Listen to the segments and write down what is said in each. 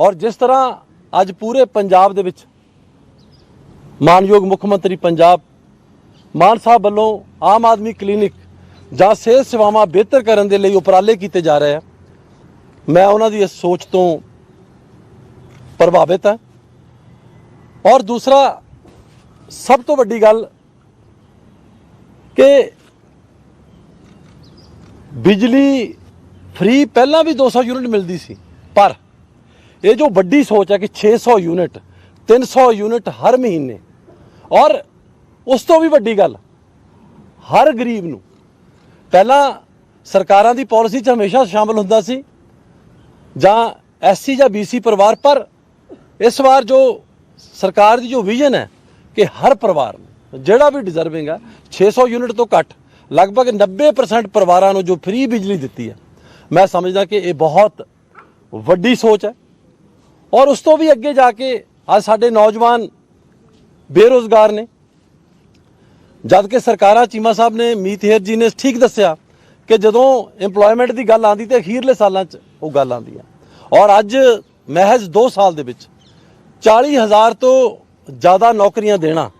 ਔਰ ਜਿਸ ਤਰ੍ਹਾਂ ਅੱਜ ਪੂਰੇ ਪੰਜਾਬ ਦੇ ਵਿੱਚ ਮਾਨਯੋਗ ਮੁੱਖ ਮੰਤਰੀ ਪੰਜਾਬ, ਮਾਨ ਸਾਹਿਬ ਵੱਲੋਂ ਆਮ ਆਦਮੀ ਕਲੀਨਿਕ ਜਾਂ ਸਿਹਤ ਸੇਵਾਵਾਂ ਬਿਹਤਰ ਕਰਨ ਦੇ ਲਈ ਉਪਰਾਲੇ ਕੀਤੇ ਜਾ ਰਹੇ ਆ, ਮੈਂ ਉਹਨਾਂ ਦੀ ਇਸ ਸੋਚ ਤੋਂ ਪ੍ਰਭਾਵਿਤ ਹਾਂ। ਔਰ ਦੂਸਰਾ, ਸਭ ਤੋਂ ਵੱਡੀ ਗੱਲ ਕਿ ਬਿਜਲੀ ਫ੍ਰੀ ਪਹਿਲਾਂ ਵੀ 200 ਯੂਨਿਟ ਮਿਲਦੀ ਸੀ, ਪਰ ਇਹ ਜੋ ਵੱਡੀ ਸੋਚ ਹੈ ਕਿ 600 ਯੂਨਿਟ 300 ਯੂਨਿਟ ਹਰ ਮਹੀਨੇ। ਔਰ ਉਸ ਤੋਂ ਵੀ ਵੱਡੀ ਗੱਲ, ਹਰ ਗਰੀਬ ਨੂੰ। ਪਹਿਲਾਂ ਸਰਕਾਰਾਂ ਦੀ ਪਾਲਿਸੀ 'ਚ ਹਮੇਸ਼ਾ ਸ਼ਾਮਲ ਹੁੰਦਾ ਸੀ, ਜਾਂ ਐਸਸੀ ਜਾਂ ਬੀਸੀ ਪਰਿਵਾਰ, ਪਰ ਇਸ ਵਾਰ ਜੋ ਸਰਕਾਰ ਦੀ ਜੋ ਵਿਜ਼ਨ ਹੈ ਕਿ ਹਰ ਪਰਿਵਾਰ ਨੂੰ, ਜਿਹੜਾ ਵੀ ਡਿਜ਼ਰਵਿੰਗ ਹੈ 600 ਯੂਨਿਟ ਤੋਂ ਘੱਟ, ਲਗਭਗ 90% ਪਰਿਵਾਰਾਂ ਨੂੰ ਜੋ ਫ੍ਰੀ ਬਿਜਲੀ ਦਿੱਤੀ ਹੈ। ਮੈਂ ਸਮਝਦਾ ਕਿ ਇਹ ਬਹੁਤ ਵੱਡੀ ਸੋਚ ਹੈ। ਔਰ ਉਸ ਤੋਂ ਵੀ ਅੱਗੇ ਜਾ ਕੇ ਅੱਜ ਸਾਡੇ ਨੌਜਵਾਨ ਬੇਰੋਜ਼ਗਾਰ ਨੇ। ਜਦ ਕਿ ਸਰਕਾਰਾਂ ਚੀਮਾ ਸਾਹਿਬ ਨੇ ਮੀਤਹੇਰ ਜੀ ਨੇ ਠੀਕ ਦੱਸਿਆ ਕਿ ਜਦੋਂ EMPLOYMENT ਦੀ ਗੱਲ ਆਂਦੀ ਤੇ ਅਖੀਰਲੇ ਸਾਲਾਂ 'ਚ ਉਹ ਗੱਲ ਆਂਦੀ ਆ। ਔਰ ਅੱਜ ਮਹਿਜ਼ 2 ਸਾਲ ਦੇ ਵਿੱਚ 40000 ਤੋਂ ਜ਼ਿਆਦਾ ਨੌਕਰੀਆਂ ਦੇਣਾ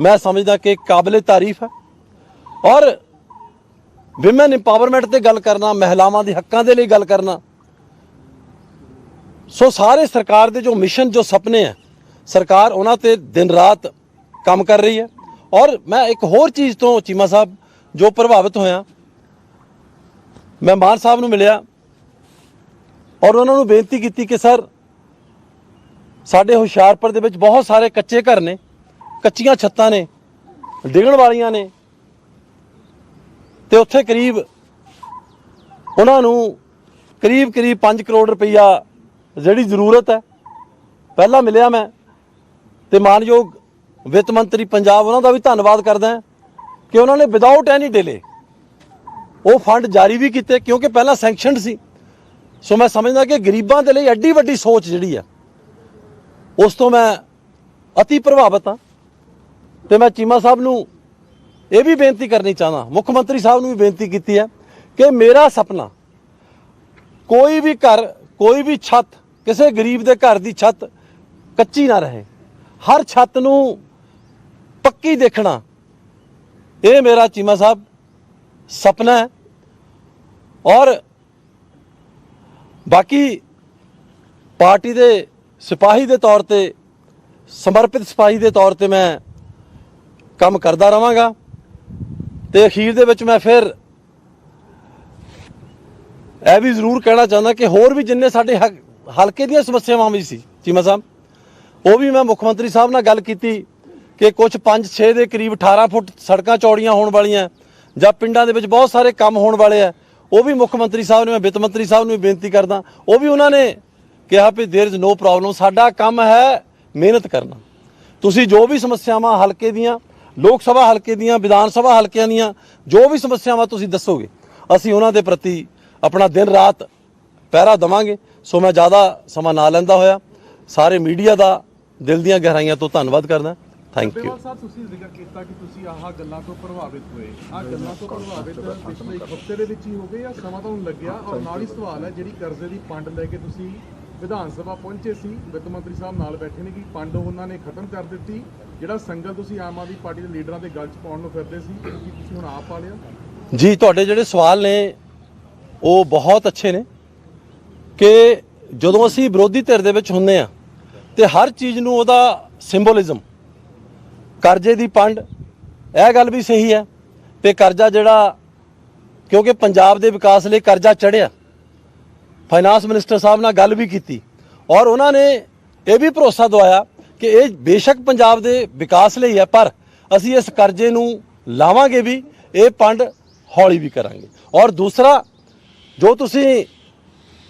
ਮੈਂ ਸਮਝਦਾ ਕਿ ਕਾਬਲੇ ਤਾਰੀਫ ਹੈ। ਔਰ ਵਿਮਨ ਇੰਪਾਵਰਮੈਂਟ ਤੇ ਗੱਲ ਕਰਨਾ, ਮਹਿਲਾਵਾਂ ਦੇ ਹੱਕਾਂ ਦੇ ਲਈ ਗੱਲ ਕਰਨਾ ਸੋ ਸਾਰੇ ਸਰਕਾਰ ਦੇ ਜੋ ਮਿਸ਼ਨ, ਜੋ ਸੁਪਨੇ ਹੈ ਸਰਕਾਰ ਉਹਨਾਂ ਤੇ ਦਿਨ ਰਾਤ ਕੰਮ ਕਰ ਰਹੀ ਹੈ। ਔਰ ਮੈਂ ਇੱਕ ਹੋਰ ਚੀਜ਼ ਤੋਂ ਚੀਮਾ ਸਾਹਿਬ, ਜੋ ਪ੍ਰਭਾਵਿਤ ਹੋਇਆ, ਮੈਂ ਮਾਨ ਸਾਹਿਬ ਨੂੰ ਮਿਲਿਆ ਔਰ ਉਹਨਾਂ ਨੂੰ ਬੇਨਤੀ ਕੀਤੀ ਕਿ ਸਰ, ਸਾਡੇ ਹੁਸ਼ਿਆਰਪੁਰ ਦੇ ਵਿੱਚ ਬਹੁਤ ਸਾਰੇ ਕੱਚੇ ਘਰ ਨੇ, ਕੱਚੀਆਂ ਛੱਤਾਂ ਨੇ, ਡਿੱਗਣ ਵਾਲੀਆਂ ਨੇ। ਤੇ ਉੱਥੇ ਕਰੀਬ ਉਹਨਾਂ ਨੂੰ ਕਰੀਬ ਕਰੀਬ 5 ਕਰੋੜ ਰੁਪਈਆ ਜਿਹੜੀ ਜ਼ਰੂਰਤ ਹੈ, ਪਹਿਲਾਂ ਮਿਲਿਆ ਮੈਂ ਤੇ ਮਾਨਯੋਗ ਵਿੱਤ ਮੰਤਰੀ ਪੰਜਾਬ ਉਹਨਾਂ ਦਾ ਵੀ ਧੰਨਵਾਦ ਕਰਦਾ ਕਿ ਉਹਨਾਂ ਨੇ ਵਿਦਆਊਟ ਐਨੀ ਡਿਲੇ ਉਹ ਫੰਡ ਜਾਰੀ ਵੀ ਕੀਤੇ, ਕਿਉਂਕਿ ਪਹਿਲਾਂ ਸੈਂਕਸ਼ਨਡ ਸੀ। ਸੋ ਮੈਂ ਸਮਝਦਾ ਕਿ ਗਰੀਬਾਂ ਦੇ ਲਈ ਐਡੀ ਵੱਡੀ ਸੋਚ ਜਿਹੜੀ ਆ, ਉਸ ਤੋਂ ਮੈਂ ਅਤੀ ਪ੍ਰਭਾਵਿਤ ਹਾਂ ਤੇ ਮੈਂ ਚੀਮਾ ਸਾਹਿਬ ਨੂੰ ਇਹ ਵੀ ਬੇਨਤੀ ਕਰਨੀ ਚਾਹਨਾ ਮੁੱਖ ਮੰਤਰੀ ਸਾਹਿਬ ਨੂੰ ਵੀ ਬੇਨਤੀ ਕੀਤੀ ਹੈ ਕਿ ਮੇਰਾ ਸੁਪਨਾ ਕੋਈ ਵੀ ਘਰ, ਕੋਈ ਵੀ ਛੱਤ ਕਿਸੇ ਗਰੀਬ ਦੇ ਘਰ ਦੀ ਛੱਤ ਕੱਚੀ ਨਾ ਰਹੇ। ਹਰ ਛੱਤ ਨੂੰ ਪੱਕੀ ਦੇਖਣਾ। ਇਹ ਮੇਰਾ ਚੀਮਾ ਸਾਹਿਬ ਸੁਪਨਾ ਹੈ। ਔਰ ਬਾਕੀ ਪਾਰਟੀ ਦੇ ਸਿਪਾਹੀ ਦੇ ਤੌਰ ਤੇ, ਸਮਰਪਿਤ ਸਿਪਾਹੀ ਦੇ ਤੌਰ ਤੇ ਮੈਂ ਕੰਮ ਕਰਦਾ ਰਵਾਂਗਾ। ਤੇ ਅਖੀਰ ਦੇ ਵਿੱਚ ਮੈਂ ਫਿਰ ਇਹ ਵੀ ਜ਼ਰੂਰ ਕਹਿਣਾ ਚਾਹੁੰਦਾ ਕਿ ਹੋਰ ਵੀ ਜਿੰਨੇ ਸਾਡੇ ਹੱਕ- ਹਲਕੇ ਦੀਆਂ ਸਮੱਸਿਆਵਾਂ ਵੀ ਸੀ ਚੀਮਾ ਸਾਹਿਬ ਉਹ ਵੀ ਮੈਂ ਮੁੱਖ ਮੰਤਰੀ ਸਾਹਿਬ ਨਾਲ ਗੱਲ ਕੀਤੀ ਕਿ ਕੁਝ 5-6 ਦੇ ਕਰੀਬ 18 ਫੁੱਟ ਸੜਕਾਂ ਚੌੜੀਆਂ ਹੋਣ ਵਾਲੀਆਂ ਜਾਂ ਪਿੰਡਾਂ ਦੇ ਵਿੱਚ ਬਹੁਤ ਸਾਰੇ ਕੰਮ ਹੋਣ ਵਾਲੇ ਆ ਉਹ ਵੀ ਮੁੱਖ ਮੰਤਰੀ ਸਾਹਿਬ ਨੇ ਮੈਂ ਵਿੱਤ ਮੰਤਰੀ ਸਾਹਿਬ ਨੂੰ ਵੀ ਬੇਨਤੀ ਕਰਦਾ ਉਹ ਵੀ ਉਹਨਾਂ ਨੇ ਕਿਹਾ ਵੀ देयर इज नो ਪ੍ਰੋਬਲਮ ਸਾਡਾ ਕੰਮ ਹੈ ਮਿਹਨਤ ਕਰਨਾ ਤੁਸੀਂ ਜੋ ਵੀ ਸਮੱਸਿਆਵਾਂ ਹਲਕੇ ਦੀਆਂ ਲੋਕ ਸਭਾ ਹਲਕੇ ਦੀਆਂ ਵਿਧਾਨ ਸਭਾ ਹਲਕਿਆਂ ਦੀਆਂ ਜੋ ਵੀ ਸਮੱਸਿਆਵਾਂ ਤੁਸੀਂ ਦੱਸੋਗੇ ਅਸੀਂ ਉਹਨਾਂ ਦੇ ਪ੍ਰਤੀ ਆਪਣਾ ਦਿਨ ਰਾਤ ਪਹਿਰਾ ਦਵਾਂਗੇ ਸੋ ਮੈਂ ਜ਼ਿਆਦਾ ਸਮਾਂ ਨਾ ਲੈਂਦਾ ਹੋਇਆ। ਸਾਰੇ ਮੀਡੀਆ ਦਾ ਦਿਲ ਦੀਆਂ ਗਹਿਰਾਈਆਂ ਤੋਂ ਧੰਨਵਾਦ ਕਰਦਾ। ਥੈਂਕ ਯੂ ਸਾਹਿਬ ਤੁਸੀਂ ਜ਼ਿਕਰ ਕੀਤਾ ਕਿ ਤੁਸੀਂ ਆਹ ਗੱਲਾਂ ਤੋਂ ਪ੍ਰਭਾਵਿਤ ਹੋਏ। ਆਹ ਗੱਲਾਂ ਤੋਂ ਪ੍ਰਭਾਵਿਤ ਪਿਛਲੇ ਇੱਕ ਹਫ਼ਤੇ ਦੇ ਵਿੱਚ ਹੀ ਹੋ ਗਏ ਜਾਂ ਸਮਾਂ ਤੁਹਾਨੂੰ ਲੱਗਿਆ। ਔਰ ਨਾਲ ਹੀ ਸਵਾਲ ਹੈ ਜਿਹੜੀ ਕਰਜ਼ੇ ਦੀ ਪੰਡ ਲੈ ਕੇ ਤੁਸੀਂ ਵਿਧਾਨ ਸਭਾ ਪਹੁੰਚੇ ਸੀ ਵਿੱਤ ਮੰਤਰੀ ਸਾਹਿਬ ਨਾਲ ਬੈਠੇ ਨੇ ਕਿ ਪੰਡ ਉਹਨਾਂ ਨੇ ਖਤਮ ਕਰ ਦਿੱਤੀ। ਜਿਹੜਾ ਸੰਗਲ ਤੁਸੀਂ ਆਮ ਆਦਮੀ ਪਾਰਟੀ ਦੇ ਲੀਡਰਾਂ ਦੇ ਗੱਲ 'ਚ ਪਾਉਣ ਨੂੰ ਫਿਰਦੇ ਸੀ ਕੀ ਤੁਸੀਂ ਹੁਣ ਆਪ ਪਾ ਲਿਆ? ਜੀ ਤੁਹਾਡੇ ਜਿਹੜੇ ਸਵਾਲ ਨੇ ਉਹ ਬਹੁਤ ਅੱਛੇ ਨੇ। ਕਿ ਜਦੋਂ ਅਸੀਂ ਵਿਰੋਧੀ ਧਿਰ ਦੇ ਵਿੱਚ ਹੁੰਦੇ ਆ ਤੇ ਹਰ ਚੀਜ਼ ਨੂੰ ਉਹਦਾ ਸਿੰਬੋਲਿਜ਼ਮ, ਕਰਜ਼ੇ ਦੀ ਪੰਡ, ਇਹ ਗੱਲ ਵੀ ਸਹੀ ਹੈ ਤੇ ਕਰਜ਼ਾ ਜਿਹੜਾ, ਕਿਉਂਕਿ ਪੰਜਾਬ ਦੇ ਵਿਕਾਸ ਲਈ ਕਰਜ਼ਾ ਚੜਿਆ ਫਾਈਨਾਂਸ ਮਿਨਿਸਟਰ ਸਾਹਿਬ ਨਾਲ ਗੱਲ ਵੀ ਕੀਤੀ ਔਰ ਉਹਨਾਂ ਨੇ ਇਹ ਵੀ ਭਰੋਸਾ ਦਵਾਇਆ ਕਿ ਇਹ ਬੇਸ਼ੱਕ ਪੰਜਾਬ ਦੇ ਵਿਕਾਸ ਲਈ ਹੈ, ਪਰ ਅਸੀਂ ਇਸ ਕਰਜ਼ੇ ਨੂੰ ਲਾਵਾਂਗੇ ਵੀ, ਇਹ ਪੰਡ ਹੌਲੀ ਵੀ ਕਰਾਂਗੇ। ਔਰ ਦੂਸਰਾ, ਜੋ ਤੁਸੀਂ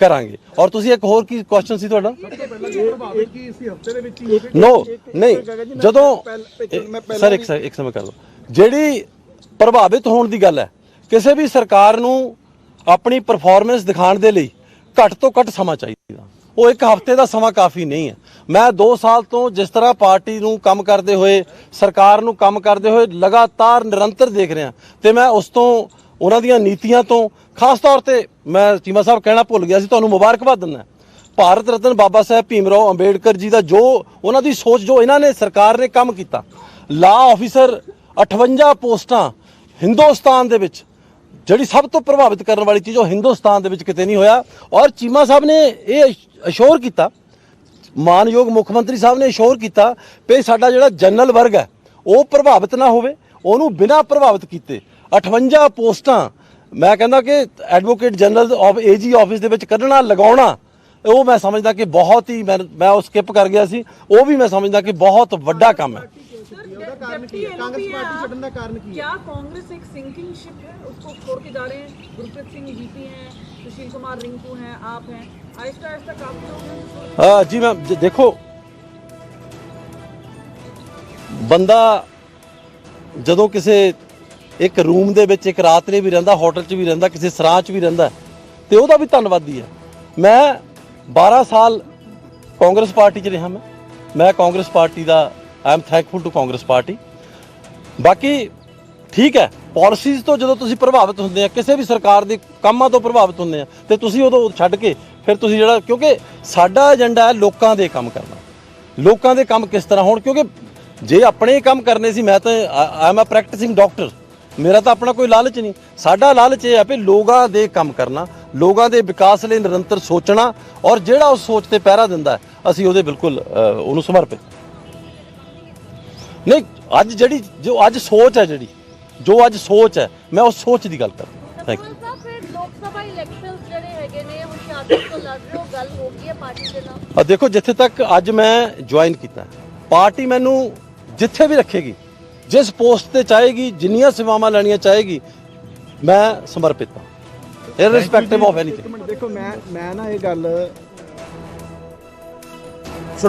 ਕਰਾਂਗੇ। ਔਰ ਤੁਸੀਂ ਇੱਕ ਹੋਰ ਕੀ ਕੁਐਸਚਨ ਸੀ ਤੁਹਾਡਾ? ਨੋ ਨਹੀਂ। ਜਦੋਂ ਸਰ ਇੱਕ ਇੱਕ ਸਮਝ ਕਰ ਲਓ। ਜਿਹੜੀ ਪ੍ਰਭਾਵਿਤ ਹੋਣ ਦੀ ਗੱਲ ਹੈ, ਕਿਸੇ ਵੀ ਸਰਕਾਰ ਨੂੰ ਆਪਣੀ ਪਰਫਾਰਮੈਂਸ ਦਿਖਾਉਣ ਦੇ ਲਈ ਘੱਟ ਤੋਂ ਘੱਟ ਸਮਾਂ ਚਾਹੀਦਾ। ਉਹ ਇੱਕ ਹਫ਼ਤੇ ਦਾ ਸਮਾਂ ਕਾਫੀ ਨਹੀਂ ਹੈ। ਮੈਂ 2 ਸਾਲ ਤੋਂ ਜਿਸ ਤਰ੍ਹਾਂ ਪਾਰਟੀ ਨੂੰ ਕੰਮ ਕਰਦੇ ਹੋਏ, ਸਰਕਾਰ ਨੂੰ ਕੰਮ ਕਰਦੇ ਹੋਏ ਲਗਾਤਾਰ ਨਿਰੰਤਰ ਦੇਖ ਰਿਹਾ, ਤੇ ਮੈਂ ਉਸ ਤੋਂ ਉਹਨਾਂ ਦੀਆਂ ਨੀਤੀਆਂ ਤੋਂ ਖਾਸ ਤੌਰ ਤੇ ਮੈਂ ਚੀਮਾ ਸਾਹਿਬ ਕਹਿਣਾ ਭੁੱਲ ਗਿਆ ਸੀ, ਤੁਹਾਨੂੰ ਮੁਬਾਰਕਬਾਦ ਦਿੰਦਾ ਭਾਰਤ ਰਤਨ ਬਾਬਾ ਸਾਹਿਬ ਭੀਮਰਾਓ ਅੰਬੇਡਕਰ ਜੀ ਦਾ ਜੋ ਉਹਨਾਂ ਦੀ ਸੋਚ ਜੋ ਇਹਨਾਂ ਨੇ ਸਰਕਾਰ ਨੇ ਕੰਮ ਕੀਤਾ, ਲਾ ਆਫੀਸਰ 58 ਪੋਸਟਾਂ ਹਿੰਦੁਸਤਾਨ ਦੇ ਵਿੱਚ, ਜਿਹੜੀ ਸਭ ਤੋਂ ਪ੍ਰਭਾਵਿਤ ਕਰਨ ਵਾਲੀ ਚੀਜ਼ ਉਹ ਹਿੰਦੁਸਤਾਨ ਦੇ ਵਿੱਚ ਕਿਤੇ ਨਹੀਂ ਹੋਇਆ ਔਰ ਚੀਮਾ ਸਾਹਿਬ ਨੇ ਇਹ ਅਸ਼ੋਰ ਕੀਤਾ, ਮਾਨਯੋਗ ਮੁੱਖ ਮੰਤਰੀ ਸਾਹਿਬ ਨੇ ਅਸ਼ੋਰ ਕੀਤਾ ਕਿ ਸਾਡਾ ਜਿਹੜਾ ਜਨਰਲ ਵਰਗ ਹੈ, ਉਹ ਪ੍ਰਭਾਵਿਤ ਨਾ ਹੋਵੇ, ਉਹਨੂੰ ਬਿਨਾਂ ਪ੍ਰਭਾਵਿਤ ਕੀਤੇ 58 ਪੋਸਟਾਂ ਮੈਂ ਕਹਿੰਦਾ ਕਿ advocate general of AG office ਦੇ ਵਿੱਚ ਕੱਢਣਾ ਲਗਾਉਣਾ ਉਹ ਮੈਂ ਸਮਝਦਾ ਕਿ ਬਹੁਤ ਹੀ ਮੈਂ ਮੈਂ ਉਹ ਸਕਿਪ ਕਰ ਗਿਆ ਸੀ ਉਹ ਵੀ ਮੈਂ ਸਮਝਦਾ ਕਿ ਬਹੁਤ ਵੱਡਾ ਕੰਮ ਹੈ। ਜੀ ਮੈਮ ਦੇਖੋ ਬੰਦਾ ਜਦੋਂ ਕਿਸੇ ਇੱਕ ਰੂਮ ਦੇ ਵਿੱਚ, ਇੱਕ ਰਾਤ ਲਈ ਵੀ ਰਹਿੰਦਾ, ਹੋਟਲ 'ਚ ਵੀ ਰਹਿੰਦਾ, ਕਿਸੇ ਸਰਾਂ 'ਚ ਵੀ ਰਹਿੰਦਾ ਤੇ ਉਹਦਾ ਵੀ ਧੰਨਵਾਦੀ ਹੈ। ਮੈਂ 12 ਸਾਲ ਕਾਂਗਰਸ ਪਾਰਟੀ 'ਚ ਰਿਹਾ ਮੈਂ। ਮੈਂ Congress party the I am thankful to Congress party. ਬਾਕੀ ਠੀਕ ਹੈ ਪਾਲਿਸੀਜ਼ ਤੋਂ ਜਦੋਂ ਤੁਸੀਂ ਪ੍ਰਭਾਵਿਤ ਹੁੰਦੇ ਆ, ਕਿਸੇ ਵੀ ਸਰਕਾਰ ਦੇ ਕੰਮਾਂ ਤੋਂ ਪ੍ਰਭਾਵਿਤ ਹੁੰਦੇ ਆ, ਤੇ ਤੁਸੀਂ ਉਦੋਂ ਛੱਡ ਕੇ ਫਿਰ ਤੁਸੀਂ ਜਿਹੜਾ, ਕਿਉਂਕਿ ਸਾਡਾ ਏਜੰਡਾ ਹੈ ਲੋਕਾਂ ਦੇ ਕੰਮ ਕਰਨਾ। ਲੋਕਾਂ ਦੇ ਕੰਮ ਕਿਸ ਤਰ੍ਹਾਂ ਹੋਣ? ਕਿਉਂਕਿ ਜੇ ਆਪਣੇ ਕੰਮ ਕਰਨੇ ਸੀ, ਮੈਂ ਤਾਂ I am a practising doctor ਮੇਰਾ ਤਾਂ ਆਪਣਾ ਕੋਈ ਲਾਲਚ ਨਹੀਂ। ਸਾਡਾ ਲਾਲਚ ਇਹ ਹੈ ਵੀ ਲੋਕਾਂ ਦੇ ਕੰਮ ਕਰਨਾ ਲੋਕਾਂ ਦੇ ਵਿਕਾਸ ਲਈ ਨਿਰੰਤਰ ਸੋਚਣਾ ਔਰ ਜਿਹੜਾ ਉਸ ਸੋਚ ਤੇ ਪਹਿਰਾ ਦਿੰਦਾ ਅਸੀਂ ਉਹਦੇ ਬਿਲਕੁਲ ਉਹਨੂੰ ਸਮਰਪਿਤ। ਨਹੀਂ ਅੱਜ ਜਿਹੜੀ ਜੋ ਅੱਜ ਸੋਚ ਹੈ ਜਿਹੜੀ ਜੋ ਅੱਜ ਸੋਚ ਹੈ ਮੈਂ ਉਸ ਸੋਚ ਦੀ ਗੱਲ ਕਰਦਾ। ਥੈਂਕ ਯੂ ਕਪੂਰ ਸਾਹਿਬ ਫਿਰ ਲੋਕ ਸਭਾ ਇਲੈਕਸ਼ਨਸ ਜਿਹੜੇ ਹੈਗੇ ਨੇ ਹੁਸ਼ਿਆਰਪੁਰ ਤੋਂ ਲੜ ਰਹੇ ਹੋ ਗੱਲ ਹੋ ਗਈ ਹੈ ਪਾਰਟੀ ਦੇ ਨਾਲ। ਆ ਦੇਖੋ ਜਿੱਥੇ ਤੱਕ ਅੱਜ ਮੈਂ ਜੁਆਇਨ ਕੀਤਾ ਪਾਰਟੀ ਮੈਨੂੰ ਜਿੱਥੇ ਵੀ ਰੱਖੇਗੀ ਜਿਸ ਪੋਸਟ ਤੇ ਚਾਹੇਗੀ ਜਿੰਨੀਆਂ ਸੇਵਾਵਾਂ ਲੈਣੀਆਂ ਚਾਹੇਗੀ ਮੈਂ ਸਮਰਪਿਤ ਹਾਂ। ਇਰਰਿਸਪੈਕਟਿਵ ਆਫ ਐਨੀਥਿੰਗ ਦੇਖੋ ਮੈਂ ਮੈਂ ਨਾ ਇਹ ਗੱਲ